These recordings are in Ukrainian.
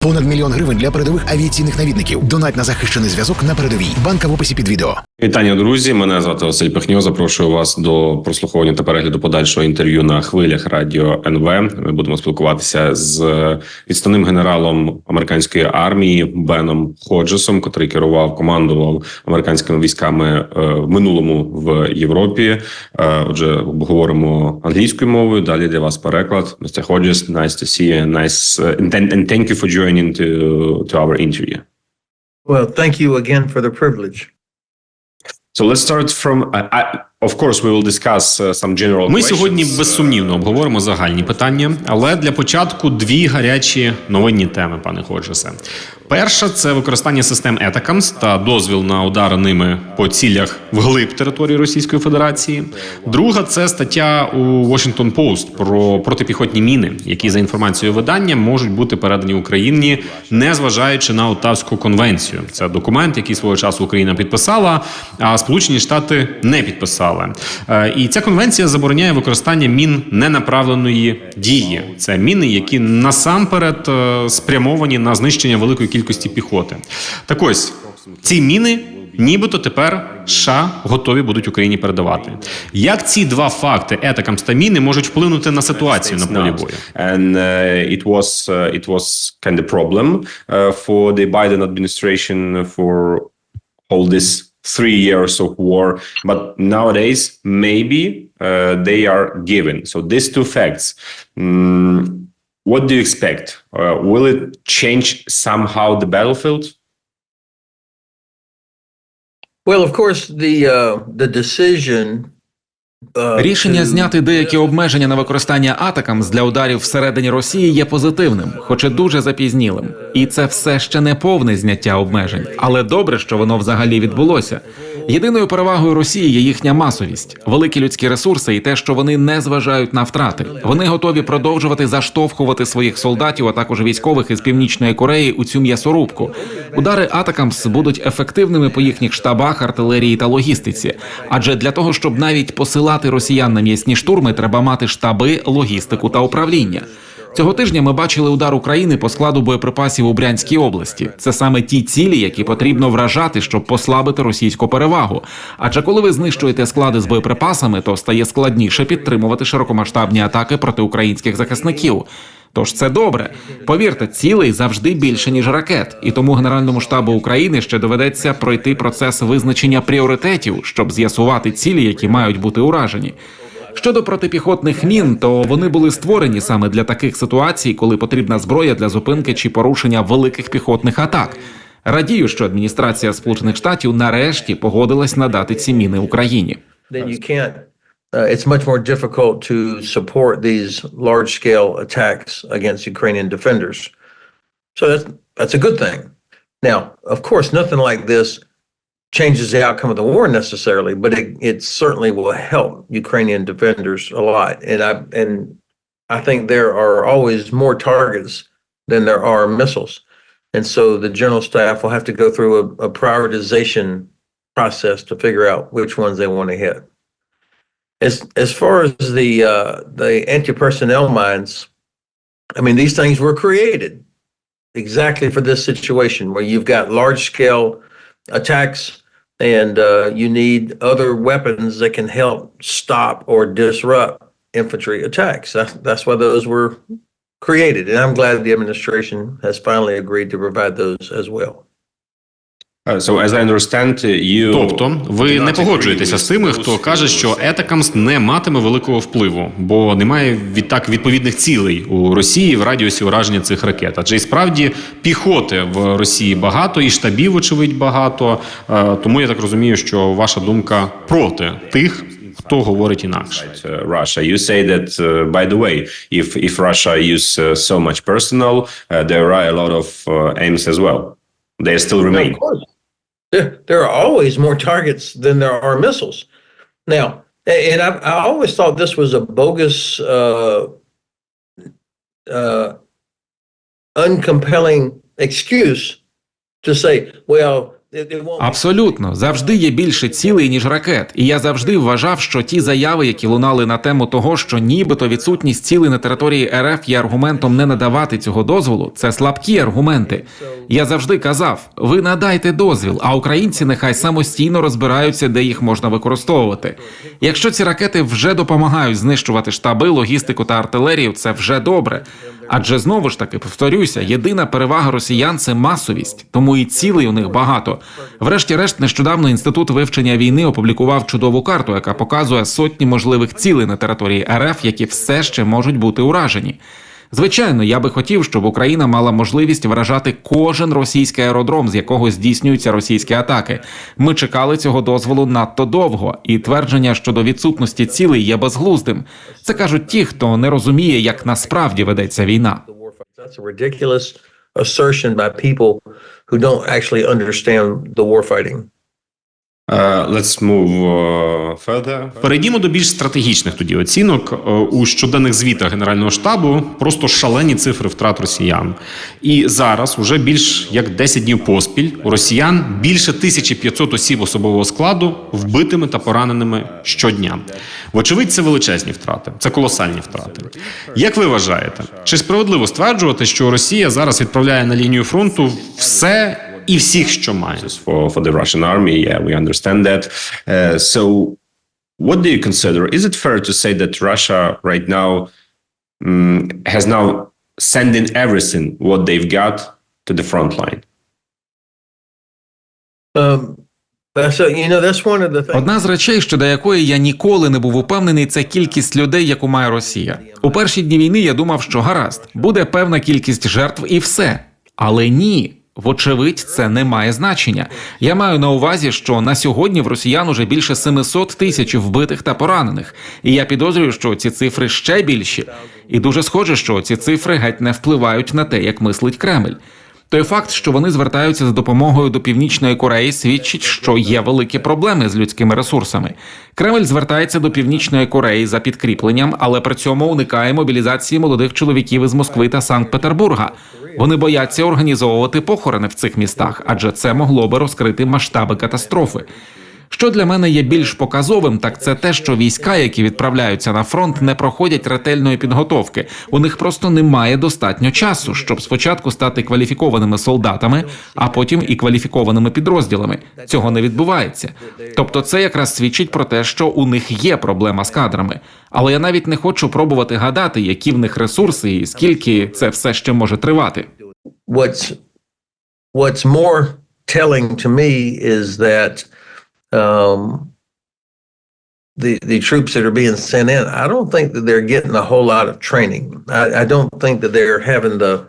Понад мільйон гривень для передових авіаційних навідників. Донать на захищений зв'язок на передовій. Банка в описі під відео. Вітання, друзі. Мене звати Василь Пихньо. Запрошую вас до прослуховування та перегляду подальшого інтерв'ю на хвилях радіо НВ. Ми будемо спілкуватися з відставним генералом американської армії Беном Ходжесом, котрий керував командував американськими військами е, в минулому в Європі. Е, Отже, говоримо англійською мовою. Далі для вас переклад. Mr. Hodges, nice to see you. Nice uh, and thank you for joining to to our interview. Well, thank you again for the privilege. So let's start from. I, I, of course, we will discuss uh, some general. Ми questions, сьогодні uh, безсумнівно обговоримо загальні питання, але для початку дві гарячі новинні теми, пане Ходжесе. Перша це використання систем ETACMS та дозвіл на удари ними по цілях вглиб території Російської Федерації. Друга це стаття у Washington Post про протипіхотні міни, які за інформацією видання можуть бути передані Україні, не зважаючи на Оттавську конвенцію. Це документ, який свого часу Україна підписала, а Сполучені Штати не підписали. Е, І ця конвенція забороняє використання мін ненаправленої дії. Це міни, які насамперед е, спрямовані на знищення великої кількості піхоти. Так ось ці міни. Нібито тепер США готові будуть Україні передавати. Як ці два факти етакамс та міни можуть вплинути на ситуацію на полі бою? And uh, it was uh, it was kind of problem uh, for the Biden administration for all this three years of war. But nowadays, maybe uh, they are given. So these two facts. mm, what do you expect? Uh, will it change somehow the battlefield? Well, of course, the uh, the decision. Uh, Рішення зняти деякі обмеження на використання атакамс для ударів всередині Росії є позитивним, хоч і дуже запізнілим. І це все ще не повне зняття обмежень, але добре, що воно взагалі відбулося. Єдиною перевагою Росії є їхня масовість, великі людські ресурси і те, що вони не зважають на втрати. Вони готові продовжувати заштовхувати своїх солдатів, а також військових із північної Кореї у цю м'ясорубку. Удари атакамс будуть ефективними по їхніх штабах, артилерії та логістиці. Адже для того, щоб навіть посилати росіян на м'ясні штурми, треба мати штаби, логістику та управління. Цього тижня ми бачили удар України по складу боєприпасів у Брянській області. Це саме ті цілі, які потрібно вражати, щоб послабити російську перевагу. Адже коли ви знищуєте склади з боєприпасами, то стає складніше підтримувати широкомасштабні атаки проти українських захисників. Тож це добре. Повірте, цілей завжди більше ніж ракет, і тому Генеральному штабу України ще доведеться пройти процес визначення пріоритетів, щоб з'ясувати цілі, які мають бути уражені. Щодо протипіхотних мін, то вони були створені саме для таких ситуацій, коли потрібна зброя для зупинки чи порушення великих піхотних атак. Радію, що адміністрація Сполучених Штатів нарешті погодилась надати ці міни Україні. Uh, it's much more difficult to support these large-scale attacks against Ukrainian defenders. So that's that's a good thing. Now, of course, nothing like this changes the outcome of the war necessarily, but it, it certainly will help Ukrainian defenders a lot. And I and I think there are always more targets than there are missiles. And so the general staff will have to go through a, a prioritization process to figure out which ones they want to hit. As as far as the uh, the anti-personnel mines, I mean these things were created exactly for this situation where you've got large scale attacks and uh, you need other weapons that can help stop or disrupt infantry attacks. That's that's why those were created, and I'm glad the administration has finally agreed to provide those as well. Uh, so as I understand, uh, you Тобто, ви не погоджуєтеся з тими, хто каже, що етакамс не матиме великого впливу, бо немає відтак відповідних цілей у Росії в радіусі ураження цих ракет. Адже і справді піхоти в Росії багато, і штабів, очевидь, багато. Е, Тому я так розумію, що ваша думка проти тих, хто говорить інакше. uh, Russia. You say that, uh, by the way, if if Russia use uh, so much personnel, uh, there are a lot of uh, aims as well. They still remain. Of course. There, there are always more targets than there are missiles. Now, and I, I always thought this was a bogus, uh, uh, uncompelling excuse to say, well, it, it won't. Абсолютно, завжди є більше цілей ніж ракет, і я завжди вважав, що ті заяви, які лунали на тему того, що нібито відсутність цілей на території РФ є аргументом не надавати цього дозволу, це слабкі аргументи. Я завжди казав: ви надайте дозвіл, а українці нехай самостійно розбираються, де їх можна використовувати. Якщо ці ракети вже допомагають знищувати штаби, логістику та артилерію, це вже добре. Адже знову ж таки повторюся, єдина перевага росіян це масовість, тому і цілей у них багато. Врешті-решт, нещодавно інститут вивчення війни опублікував чудову карту, яка показує сотні можливих цілей на території РФ, які все ще можуть бути уражені. Звичайно, я би хотів, щоб Україна мала можливість вражати кожен російський аеродром, з якого здійснюються російські атаки. Ми чекали цього дозволу надто довго, і твердження щодо відсутності цілей є безглуздим. Це кажуть ті, хто не розуміє, як насправді ведеться війна. assertion by people who don't actually understand the war fighting. Uh, let's move uh, further. Перейдімо до більш стратегічних тоді оцінок Е, у щоденних звітах Генерального штабу. Просто шалені цифри втрат росіян. І зараз, уже більш як 10 днів поспіль, у росіян більше 1500 осіб особового складу вбитими та пораненими щодня. Вочевидь, це величезні втрати, це колосальні втрати. Як ви вважаєте, чи справедливо стверджувати, що Росія зараз відправляє на лінію фронту все і всіх, що має? for for the Russian army. Yeah, we understand that. Uh, so, what do you consider? Is it fair to say that Russia right now mm, has now sending everything what they've got to the front line? Um, that's a, you know, that's one of the things. Одна з речей, щодо якої я ніколи не був упевнений, це кількість людей, яку має Росія. У перші дні війни я думав, що гаразд, буде певна кількість жертв і все. Але ні. Вочевидь, це не має значення. Я маю на увазі, що на сьогодні в росіян уже більше 700 тисяч вбитих та поранених, і я підозрюю, що ці цифри ще більші. І дуже схоже, що ці цифри геть не впливають на те, як мислить Кремль. Той факт, що вони звертаються за допомогою до північної Кореї, свідчить, що є великі проблеми з людськими ресурсами. Кремль звертається до північної Кореї за підкріпленням, але при цьому уникає мобілізації молодих чоловіків із Москви та Санкт-Петербурга. Вони бояться організовувати похорони в цих містах, адже це могло би розкрити масштаби катастрофи. Що для мене є більш показовим, так це те, що війська, які відправляються на фронт, не проходять ретельної підготовки. У них просто немає достатньо часу, щоб спочатку стати кваліфікованими солдатами, а потім і кваліфікованими підрозділами. Цього не відбувається. Тобто, це якраз свідчить про те, що у них є проблема з кадрами. Але я навіть не хочу пробувати гадати, які в них ресурси і скільки це все ще може тривати. What's what's more telling to me is that um, the the troops that are being sent in, I don't think that they're getting a whole lot of training. I, I don't think that they're having the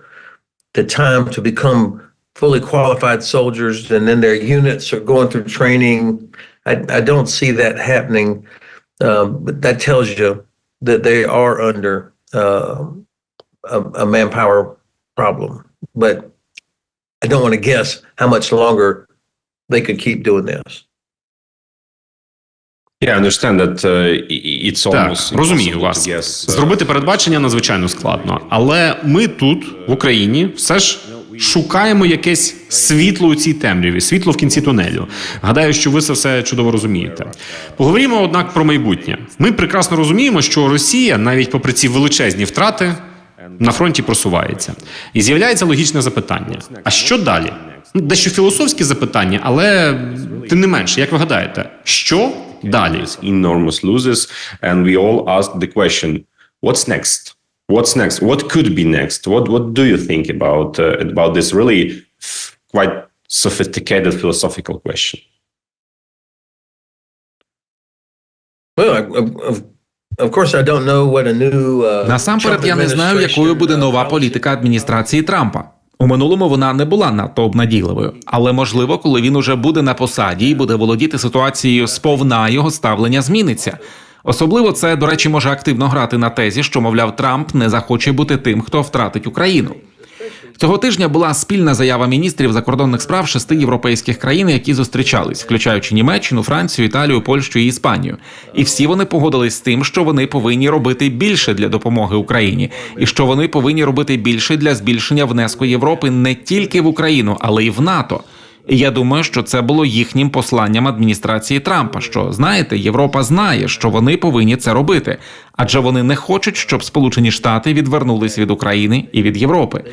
the time to become fully qualified soldiers, and then their units are going through training. I, I don't see that happening. Um, but that tells you that they are under uh, a, a manpower problem. But I don't want to guess how much longer they could keep doing this. Yeah, I understand that uh, it's Так, розумію вас. guess. uh, Зробити передбачення надзвичайно складно. Але ми тут, в Україні, все ж шукаємо якесь світло у цій темряві, світло в кінці тунелю. Гадаю, що ви це все чудово розумієте. Поговоримо, однак, про майбутнє. Ми прекрасно розуміємо, що Росія, навіть попри ці величезні втрати, на фронті просувається. І з'являється логічне запитання: а що далі? Дещо філософське запитання, але тим не менше, як ви гадаєте, що далі? enormous losses, and we all asked the question, "What's next? What's next? What could be next? What What do you think about uh, about this really quite sophisticated philosophical question?" Well, I, of, of- course, I don't know what a new. Uh, Насамперед, я не знаю, якою буде нова uh, політика адміністрації Трампа. У минулому вона не була надто обнадійливою, але можливо, коли він уже буде на посаді і буде володіти ситуацією сповна, його ставлення зміниться. Особливо це, до речі, може активно грати на тезі, що мовляв Трамп не захоче бути тим, хто втратить Україну. Цього тижня була спільна заява міністрів закордонних справ шести європейських країн, які зустрічались, включаючи Німеччину, Францію, Італію, Польщу і Іспанію. І всі вони погодились з тим, що вони повинні робити більше для допомоги Україні, і що вони повинні робити більше для збільшення внеску Європи не тільки в Україну, але й в НАТО. І я думаю, що це було їхнім посланням адміністрації Трампа. Що знаєте, Європа знає, що вони повинні це робити, адже вони не хочуть, щоб Сполучені Штати відвернулись від України і від Європи.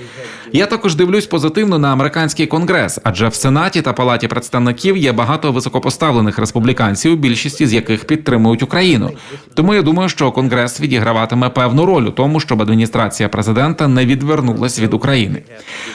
Я також дивлюсь позитивно на американський конгрес, адже в Сенаті та Палаті представників є багато високопоставлених республіканців, більшість з яких підтримують Україну. Тому я думаю, що конгрес відіграватиме певну роль у тому, щоб адміністрація президента не відвернулась від України.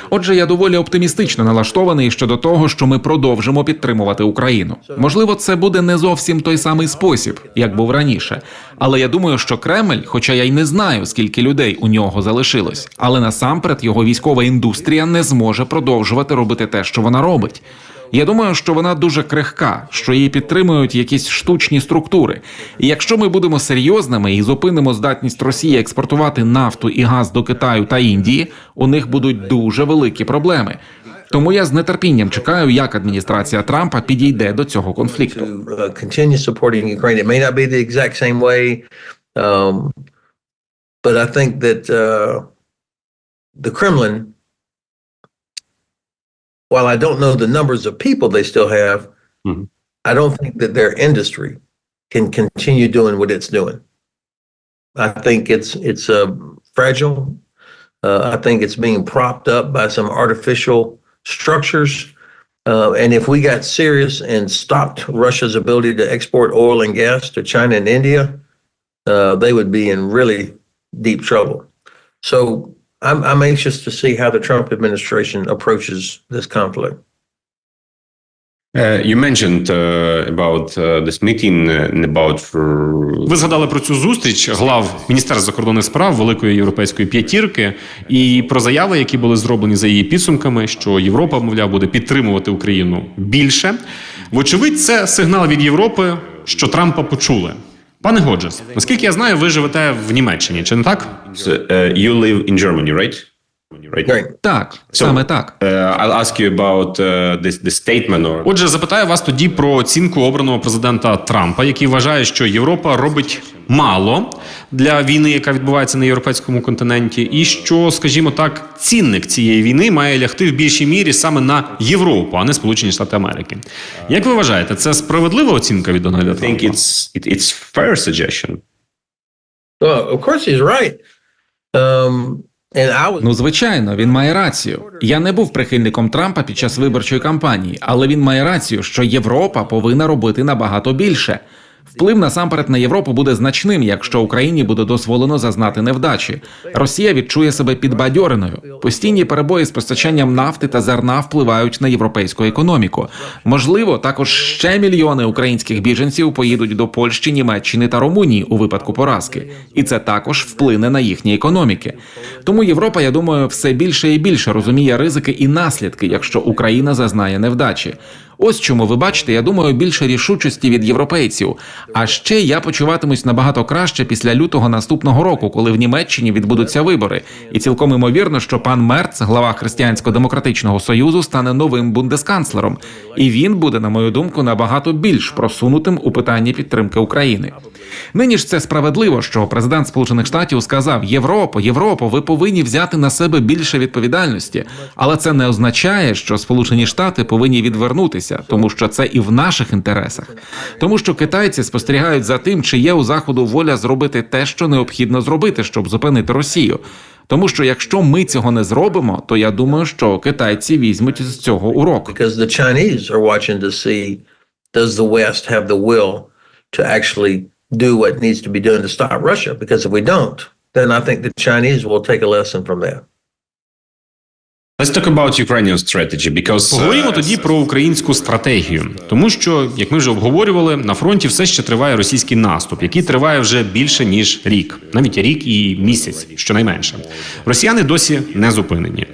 Отже, я доволі оптимістично налаштований щодо того, що ми продовжимо підтримувати Україну. Можливо, це буде не зовсім той самий спосіб, як був раніше. Але я думаю, що Кремль, хоча я й не знаю, скільки людей у нього залишилось, але насамперед його військова індустрія не зможе продовжувати робити те, що вона робить. Я думаю, що вона дуже крихка, що її підтримують якісь штучні структури. І якщо ми будемо серйозними і зупинимо здатність Росії експортувати нафту і газ до Китаю та Індії, у них будуть дуже великі проблеми. Тому я з нетерпінням чекаю, як адміністрація Трампа підійде до цього конфлікту. uh, um, but I think that uh, the Kremlin, while I don't know the numbers of people they still have, Mhm. I don't think that their industry can continue doing what it's doing. I think it's it's uh, fragile. Uh, I think it's being propped up by some artificial structures. Uh, and if we got serious and stopped Russia's ability to export oil and gas to China and India, uh, they would be in really deep trouble. So I'm, I'm anxious to see how the Trump administration approaches this conflict. Uh, you mentioned uh, about uh, this meeting uh, and about for Ви згадали про цю зустріч глав Міністерства закордонних справ Великої європейської п'ятірки і про заяви, які були зроблені за її підсумками, що Європа, мовляв, буде підтримувати Україну більше. Вочевидь, це сигнал від Європи, що Трампа почули. Пане Годжес, наскільки я знаю, ви живете в Німеччині, чи не так? So, uh, you live in Germany, right? Right. Great. Так, саме так. Uh, I'll ask you about uh, this, this statement or Отже, запитаю вас тоді про оцінку обраного президента Трампа, який вважає, що Європа робить мало для війни, яка відбувається на європейському континенті, і що, скажімо так, цінник цієї війни має лягти в більшій мірі саме на Європу, а не Сполучені Штати Америки. Як ви вважаєте, це справедлива оцінка від Дональда I think Трампа? it's it, it's fair suggestion. Well, of course he's right. Um, Ну, звичайно, він має рацію. Я не був прихильником Трампа під час виборчої кампанії, але він має рацію, що Європа повинна робити набагато більше. Вплив насамперед на Європу буде значним, якщо Україні буде дозволено зазнати невдачі. Росія відчує себе підбадьореною. Постійні перебої з постачанням нафти та зерна впливають на європейську економіку. Можливо, також ще мільйони українських біженців поїдуть до Польщі, Німеччини та Румунії у випадку поразки, і це також вплине на їхні економіки. Тому Європа, я думаю, все більше і більше розуміє ризики і наслідки, якщо Україна зазнає невдачі. Ось чому ви бачите, я думаю, більше рішучості від європейців. А ще я почуватимусь набагато краще після лютого наступного року, коли в Німеччині відбудуться вибори. І цілком імовірно, що пан Мерц, глава християнсько-демократичного союзу, стане новим бундесканцлером, і він буде, на мою думку, набагато більш просунутим у питанні підтримки України. Нині ж це справедливо, що президент Сполучених Штатів сказав: Європа, Європа, ви повинні взяти на себе більше відповідальності, але це не означає, що Сполучені Штати повинні відвернутися, тому що це і в наших інтересах, тому що китайці спостерігають за тим, чи є у заходу воля зробити те, що необхідно зробити, щоб зупинити Росію. Тому що якщо ми цього не зробимо, то я думаю, що китайці візьмуть з цього урок. do what needs to be done to stop Russia? Because if we don't, then I think the Chinese will take a lesson from that. Let's talk about Ukrainian strategy because Поговоримо uh, тоді про українську стратегію, тому що, як ми вже обговорювали, на фронті все ще триває російський наступ, який триває вже більше ніж рік, навіть рік і місяць, щонайменше. Росіяни досі не зупинені.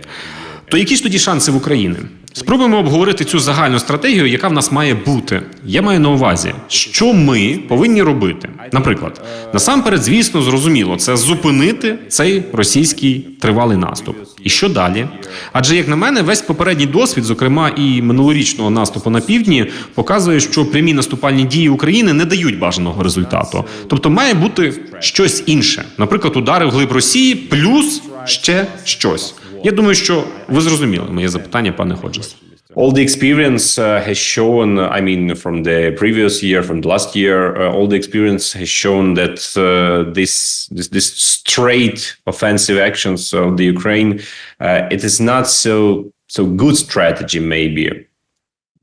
То які ж тоді шанси в України? Спробуємо обговорити цю загальну стратегію, яка в нас має бути. Я маю на увазі, що ми повинні робити. Наприклад, насамперед, звісно, зрозуміло, це зупинити цей російський тривалий наступ. І що далі? Адже, як на мене, весь попередній досвід, зокрема і минулорічного наступу на півдні, показує, що прямі наступальні дії України не дають бажаного результату. Тобто має бути щось інше, наприклад, удари в глиб Росії, плюс ще щось. Я думаю, що ви зрозуміли моє запитання, пане Ходжес. All the experience uh, has shown, I mean, from the previous year, from the last year, uh, all the experience has shown that uh, this, this this straight offensive actions of the Ukraine, uh, it is not so so good strategy. Maybe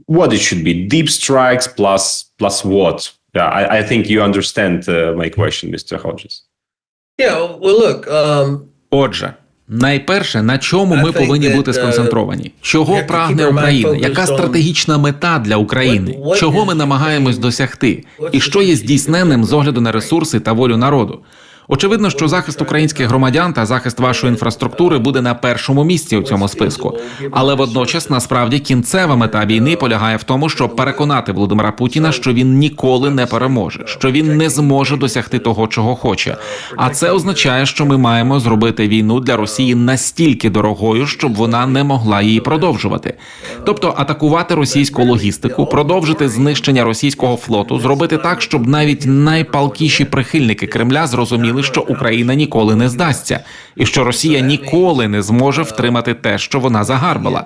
what it should be deep strikes plus plus what? Yeah, I, I think you understand uh, my question, Mr. Hodges. Yeah, well, look, um, Отже, найперше, на чому ми повинні бути uh, сконцентровані? Чого прагне Україна? Яка стратегічна мета для України? Чого ми намагаємось досягти? І що є здійсненним з огляду на ресурси та волю народу? Очевидно, що захист українських громадян та захист вашої інфраструктури буде на першому місці у цьому списку. Але водночас, насправді, кінцева мета війни полягає в тому, щоб переконати Володимира Путіна, що він ніколи не переможе, що він не зможе досягти того, чого хоче. А це означає, що ми маємо зробити війну для Росії настільки дорогою, щоб вона не могла її продовжувати. Тобто атакувати російську логістику, продовжити знищення російського флоту, зробити так, щоб навіть найпалкіші прихильники Кремля зрозуміли, що Україна ніколи не здасться, і що Росія ніколи не зможе втримати те, що вона загарбала.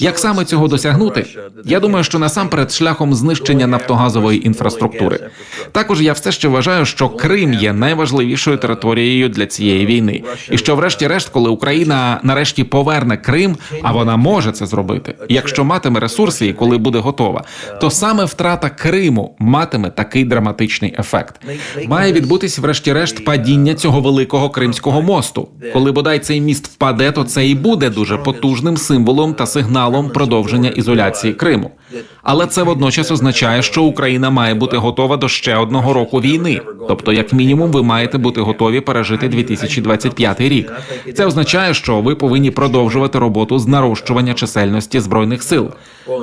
Як саме цього досягнути? Я думаю, що насамперед шляхом знищення нафтогазової інфраструктури. Також я все ще вважаю, що Крим є найважливішою територією для цієї війни, і що, врешті-решт, коли Україна нарешті поверне Крим, а вона може це зробити, якщо матиме ресурси і коли буде готова, то саме втрата Криму матиме такий драматичний ефект. Має відбутись, врешті-решт, падіння цього великого кримського мосту. Коли бодай цей міст впаде, то це і буде дуже потужним символом та сигналом продовження ізоляції Криму. Але це водночас означає, що Україна має бути готова до ще одного року війни. Тобто, як мінімум, ви маєте бути готові пережити 2025 рік. Це означає, що ви повинні продовжувати роботу з нарощування чисельності збройних сил.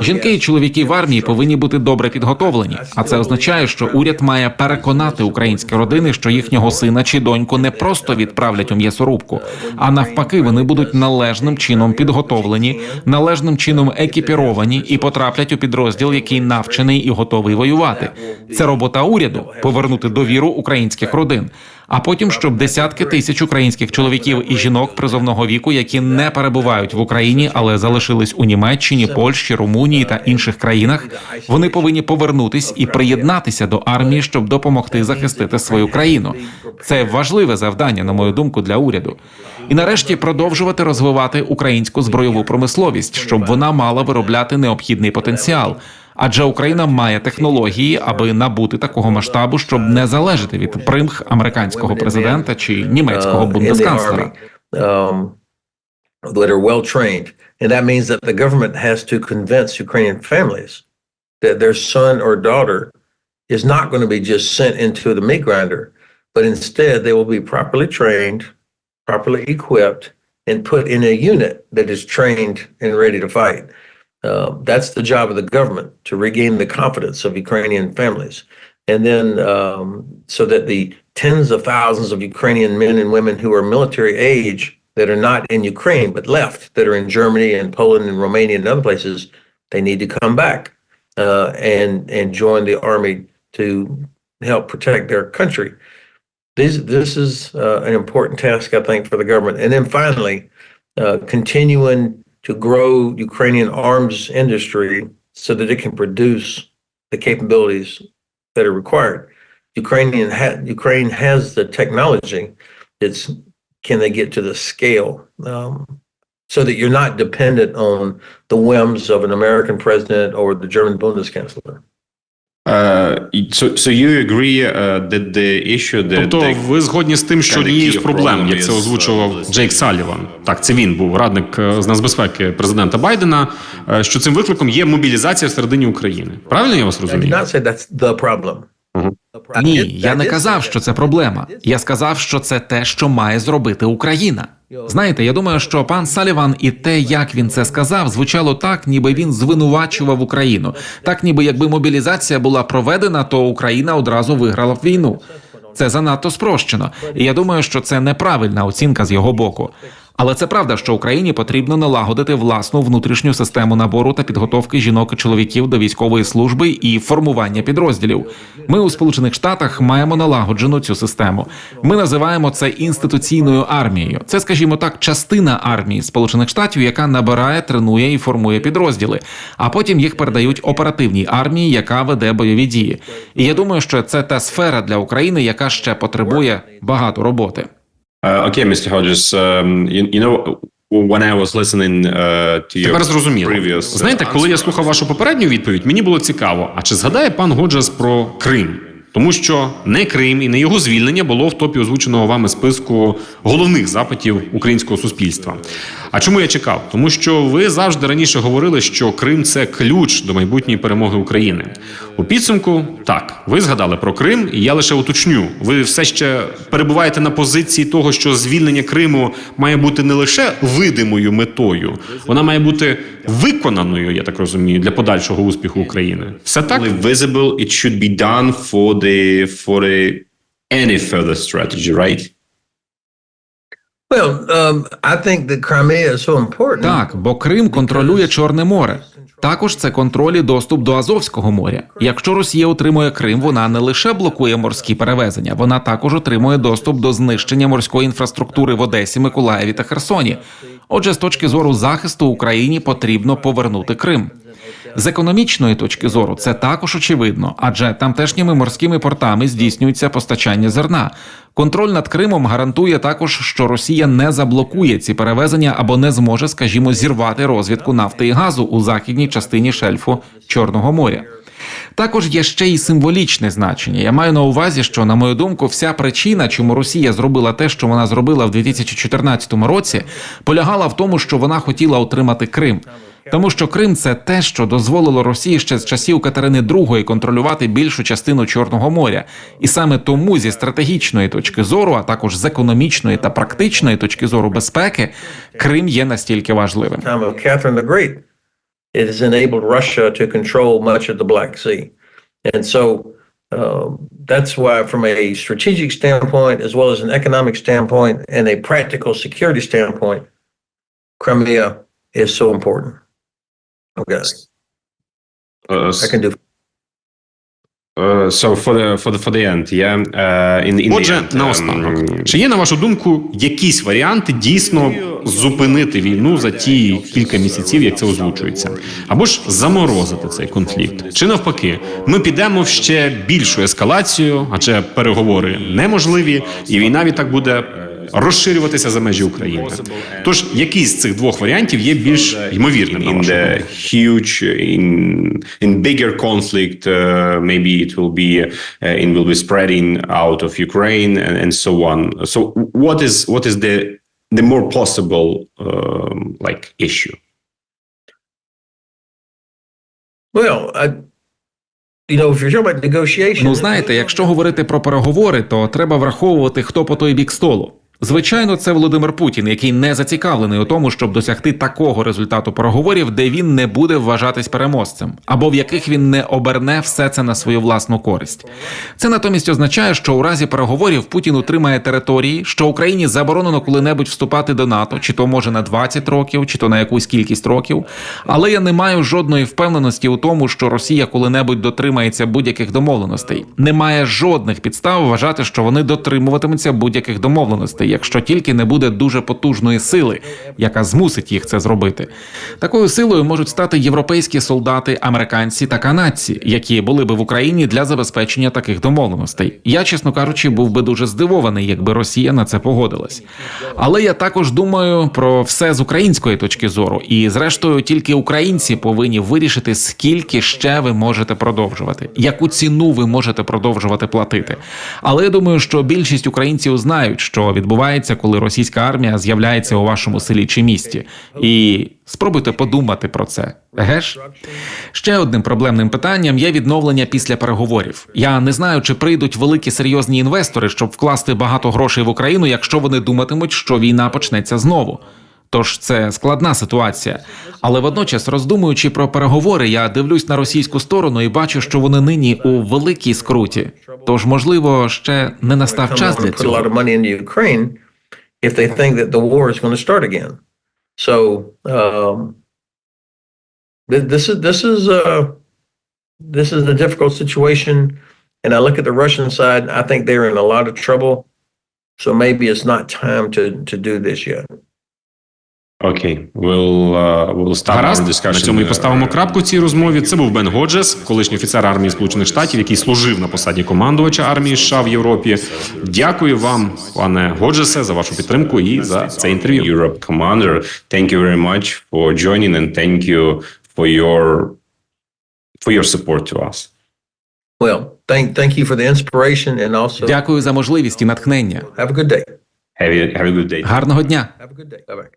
Жінки і чоловіки в армії повинні бути добре підготовлені. А це означає, що уряд має переконати українські родини, що їхнього сина чи доньку не просто відправлять у м'ясорубку, а навпаки, вони будуть належним чином підготовлені, належним чином екіпіровані і потраплять у підрозділ, який навчений і готовий воювати. Це робота уряду повернути довіру українських родин. А потім, щоб десятки тисяч українських чоловіків і жінок призовного віку, які не перебувають в Україні, але залишились у Німеччині, Польщі, Румунії та інших країнах, вони повинні повернутись і приєднатися до армії, щоб допомогти захистити свою країну. Це важливе завдання, на мою думку, для уряду. І нарешті продовжувати розвивати українську збройову промисловість, щоб вона мала виробляти необхідний потенціал. Адже Україна має технології, аби набути такого масштабу, щоб не залежати від примх американського президента чи німецького uh, бундесканцлера. um, that are well trained. And that means that the government has to convince Ukrainian families that their son or daughter is not going to be just sent into the meat grinder, but instead they will be properly trained, properly equipped, and put in a unit that is trained and ready to fight. Uh, that's the job of the government to regain the confidence of Ukrainian families. And then, um, so that the tens of thousands of Ukrainian men and women who are military age that are not in Ukraine but left, that are in Germany and Poland and Romania and other places, they need to come back uh, and and join the army to help protect their country. This this is uh, an important task, I think, for the government. And then finally, uh, continuing to grow Ukrainian arms industry so that it can produce the capabilities that are required. Ukrainian ha- Ukraine has the technology. It's can they get to the scale um, so that you're not dependent on the whims of an American president or the German Bundeskanzler. Uh, so, so you agree uh, that the issue that Тобто, the ви згодні з тим, що однією з проблем, як це озвучував uh, Джейк Саліван, так це він був радник е, з нацбезпеки президента Байдена. е, Що цим викликом є мобілізація всередині України. Правильно я вас розумію? not say that's the problem. Ні, я не казав, що це проблема. Я сказав, що це те, що має зробити Україна. Знаєте, я думаю, що пан Саліван і те, як він це сказав, звучало так, ніби він звинувачував Україну. Так, ніби якби мобілізація була проведена, то Україна одразу виграла б війну. Це занадто спрощено, і я думаю, що це неправильна оцінка з його боку. Але це правда, що Україні потрібно налагодити власну внутрішню систему набору та підготовки жінок і чоловіків до військової служби і формування підрозділів. Ми у Сполучених Штатах маємо налагоджену цю систему. Ми називаємо це інституційною армією. Це, скажімо так, частина армії Сполучених Штатів, яка набирає, тренує і формує підрозділи, а потім їх передають оперативній армії, яка веде бойові дії. І я думаю, що це та сфера для України, яка ще потребує багато роботи. Uh, okay, Mr. Hodges, um, you, you know, when I was listening uh, to your Тепер зрозуміло. previous, uh, Знаєте, коли я слухав вашу попередню відповідь, мені було цікаво, а чи згадає пан Годжес про Крим? Тому що не Крим і не його звільнення було в топі озвученого вами списку головних запитів українського суспільства. А чому я чекав? Тому що ви завжди раніше говорили, що Крим це ключ до майбутньої перемоги України. У підсумку так, ви згадали про Крим, і я лише уточню. Ви все ще перебуваєте на позиції того, що звільнення Криму має бути не лише видимою метою, вона має бути виконаною, я так розумію, для подальшого успіху України. Все так? visible, it should be done for the for the any further strategy, right? Well, um. Так, бо Крим контролює Чорне море. Також це контроль і доступ до Азовського моря. Якщо Росія отримує Крим, вона не лише блокує морські перевезення, вона також отримує доступ до знищення морської інфраструктури в Одесі, Миколаєві та Херсоні. Отже, з точки зору захисту Україні потрібно повернути Крим. З економічної точки зору це також очевидно, адже тамтешніми морськими портами здійснюється постачання зерна. Контроль над Кримом гарантує також, що Росія не заблокує ці перевезення або не зможе, скажімо, зірвати розвідку нафти і газу у західній частині шельфу Чорного моря. Також є ще й символічне значення. Я маю на увазі, що, на мою думку, вся причина, чому Росія зробила те, що вона зробила в 2014 році, полягала в тому, що вона хотіла отримати Крим. Тому що Крим це те, що дозволило Росії ще з часів Катерини II контролювати більшу частину Чорного моря, і саме тому зі стратегічної точки зору, а також з економічної та практичної точки зору безпеки, Крим є настільки важливим. It has enabled Russia to control much of the Black Sea. And so um, that's why, from a strategic standpoint, as well as an economic standpoint and a practical security standpoint, Crimea is so important. Okay, Uh, I can do. Uh, so for the for the for the end, yeah. Uh, in, in the end, наостанок, um, чи є на вашу думку якісь варіанти дійсно зупинити війну за ті кілька місяців, як це озвучується, або ж заморозити цей конфлікт? Чи навпаки, ми підемо в ще більшу ескалацію, адже переговори неможливі, і війна відтак буде розширюватися за межі України. Тож який з цих двох варіантів є більш ймовірним на in вашу думку? huge in in bigger conflict uh, maybe it will be uh, it will be spreading out of ukraine and, and so on so what is what is the the more possible um, like issue Well, I, Ну знаєте, якщо говорити про переговори, то треба враховувати, хто по той бік столу. Звичайно, це Володимир Путін, який не зацікавлений у тому, щоб досягти такого результату переговорів, де він не буде вважатись переможцем, або в яких він не оберне все це на свою власну користь. Це натомість означає, що у разі переговорів Путін утримає території, що Україні заборонено коли-небудь вступати до НАТО, чи то може на 20 років, чи то на якусь кількість років. Але я не маю жодної впевненості у тому, що Росія коли-небудь дотримається будь-яких домовленостей. Немає жодних підстав вважати, що вони дотримуватимуться будь-яких домовленостей, якщо тільки не буде дуже потужної сили, яка змусить їх це зробити. Такою силою можуть стати європейські солдати, американці та канадці, які були би в Україні для забезпечення таких домовленостей. Я, чесно кажучи, був би дуже здивований, якби Росія на це погодилась. Але я також думаю про все з української точки зору, і зрештою тільки українці повинні вирішити, скільки ще ви можете продовжувати, яку ціну ви можете продовжувати платити. Але я думаю, що більшість українців знають, що відбувається, коли російська армія з'являється у вашому селі чи місті, і спробуйте подумати про це. Еге ж? Ще одним проблемним питанням є відновлення після переговорів. Я не знаю, чи прийдуть великі серйозні інвестори, щоб вкласти багато грошей в Україну, якщо вони думатимуть, що війна почнеться знову. Тож це складна ситуація. Але водночас, роздумуючи про переговори, я дивлюсь на російську сторону і бачу, що вони нині у великій скруті. Тож, можливо, ще не настав час для цього. of money into Ukraine, if they think that the war is going to start again. So um, this is this is uh, this is a difficult situation, and I look at the Russian side. I think they're in a lot of trouble. So maybe it's not time to to do this yet. Окей, we'll, uh, we'll start Гаразд, discussion. на цьому і uh, поставимо крапку цій розмові. Це був Бен Годжес, колишній офіцер армії Сполучених Штатів, який служив на посаді командувача армії США в Європі. Дякую вам, пане Годжесе, за вашу підтримку і за це інтерв'ю. Europe commander. Thank you very much for joining and thank you for your for your support to us. Well, thank thank you for the inspiration, and also Дякую за можливість і натхнення. have a good day. Have a, have a good day. Гарного дня. Have a good day. Bye bye.